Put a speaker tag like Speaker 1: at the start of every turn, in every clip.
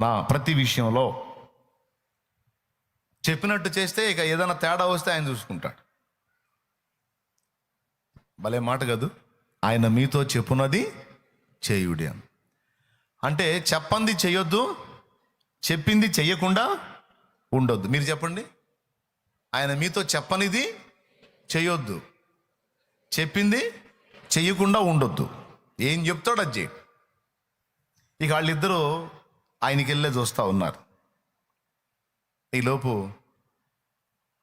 Speaker 1: నా ప్రతి విషయంలో చెప్పినట్టు చేస్తే ఇక ఏదైనా తేడా వస్తే ఆయన చూసుకుంటాడు. భలే మాట కాదు. ఆయన మీతో చెప్పున్నది చేయుడి అని. అంటే చెప్పంది చేయొద్దు చెప్పింది చెయ్యకుండా ఉండొద్దు. మీరు చెప్పండి. ఆయన మీతో చెప్పనిది చేయొద్దు చెప్పింది చెయ్యకుండా ఉండొద్దు. ఏం చెప్తాడు అది ఇక వాళ్ళిద్దరూ ఆయనకెళ్ళే చూస్తూ ఉన్నారు. ఈలోపు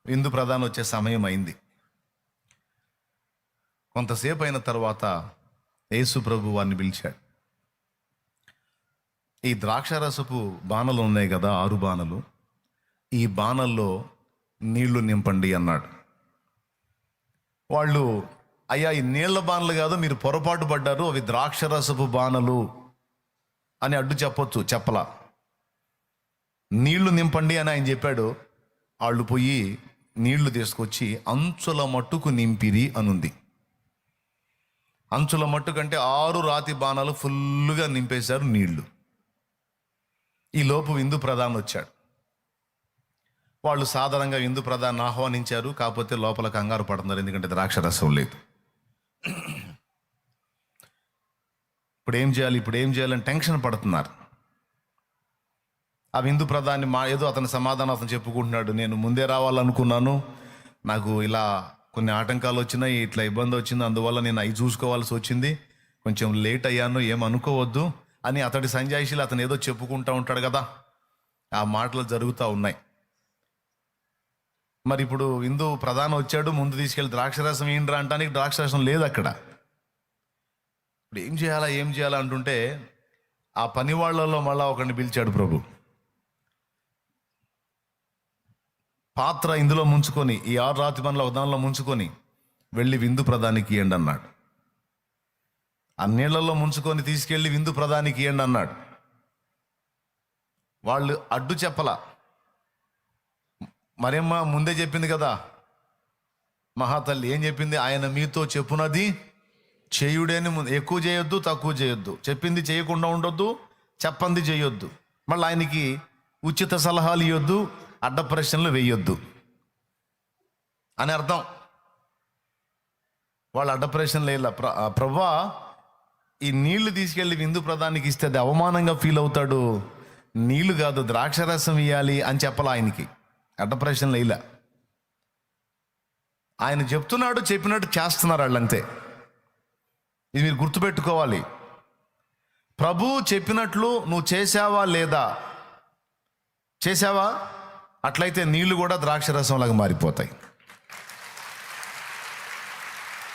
Speaker 1: విందు ప్రధానం వచ్చే సమయం అయింది. కొంతసేపు అయిన తర్వాత యేసు ప్రభు వారిని పిలిచాడు. ఈ ద్రాక్షరసపు బాణలు ఉన్నాయి కదా ఆరు బాణలు. ఈ బాణల్లో నీళ్ళు నింపండి అన్నాడు. వాళ్ళు అయ్యా ఈ నీళ్ళ బాణలు కాదు మీరు పొరపాటు పడ్డారు అవి ద్రాక్షరసపు బాణలు అని అడ్డు చెప్పొచ్చు చెప్పలా. నీళ్ళు నింపండి అని ఆయన చెప్పాడు. వాళ్ళు పోయి నీళ్ళు తీసుకొచ్చి అంచుల మట్టుకు నింపిరి అనుంది. అంచుల మట్టు కంటే ఆరు రాతి బాణాలు ఫుల్గా నింపేశారు నీళ్ళు. ఈ లోపు విందు ప్రధాన్ వచ్చాడు. వాళ్ళు సాధారణంగా విందు ప్రధాన్ని ఆహ్వానించారు కాకపోతే లోపల కంగారు పడుతున్నారు ఎందుకంటే ద్రాక్షరసం లేదు. ఇప్పుడు ఏం చేయాలి ఇప్పుడు ఏం చేయాలని టెన్షన్ పడుతున్నారు. ఆ విందు ప్రధాని మా ఏదో అతని సమాధానం అతను చెప్పుకుంటున్నాడు. నేను ముందే రావాలనుకున్నాను. నాకు ఇలా కొన్ని ఆటంకాలు వచ్చినాయి ఇట్లా ఇబ్బంది వచ్చింది అందువల్ల నేను అవి చూసుకోవాల్సి వచ్చింది. కొంచెం లేట్ అయ్యాను ఏం అనుకోవద్దు అని అతడి సంజాయిషీలు అతను ఏదో చెప్పుకుంటూ ఉంటాడు కదా. ఆ మాటలు జరుగుతూ ఉన్నాయి. మరి ఇప్పుడు హిందూ ప్రధానం వచ్చాడు ముందు తీసుకెళ్ళి ద్రాక్షరసం ఏంట్రా అంటానికి ద్రాక్షరసం లేదు అక్కడ. ఇప్పుడు ఏం చేయాలా ఏం చేయాలా అంటుంటే ఆ పని వాళ్ళలో మళ్ళా ఒకరిని పిలిచాడు ప్రభు. పాత్ర ఇందులో ముంచుకొని ఈ ఆరు రాతి పనుల ఉదాహరణలో ముంచుకొని వెళ్ళి విందు ప్రధానికి ఇవ్వండి అన్నాడు. ఆ నీళ్ళలో ముంచుకొని తీసుకెళ్ళి విందు ప్రధానికి ఇవ్వండి అన్నాడు. వాళ్ళు అడ్డు చెప్పలా. మరేమ్మా ముందే చెప్పింది కదా మహాతల్లి ఏం చెప్పింది? ఆయన మీతో చెప్పునది చేయుడేని ముందు ఎక్కువ చేయొద్దు తక్కువ చేయొద్దు. చెప్పింది చేయకుండా ఉండొద్దు చెప్పంది చేయొద్దు. మళ్ళీ ఆయనకి ఉచిత సలహాలు ఇవ్వద్దు అడ్డ ప్రశ్నలు వేయొద్దు. అని అర్థం. వాళ్ళు అడ్డ ప్రశ్నలు వేయాల ప్ర ప్రభా ఈ నీళ్ళు తీసుకెళ్ళి విందు ప్రధానికి ఇస్తే అది అవమానంగా ఫీల్ అవుతాడు. నీళ్ళు కాదు ద్రాక్షరసం ఇవ్వాలి అని చెప్పాలి ఆయనకి. అడ్డ ప్రశ్నలు వేయలే ఆయన చెప్తున్నాడు చెప్పినట్టు చేస్తున్నారు వాళ్ళంతే. ఇది మీరు గుర్తుపెట్టుకోవాలి. ప్రభు చెప్పినట్లు నువ్వు చేసావా లేదా? చేసావా అట్లయితే నీళ్ళు కూడా ద్రాక్షరసంలాగా మారిపోతాయి.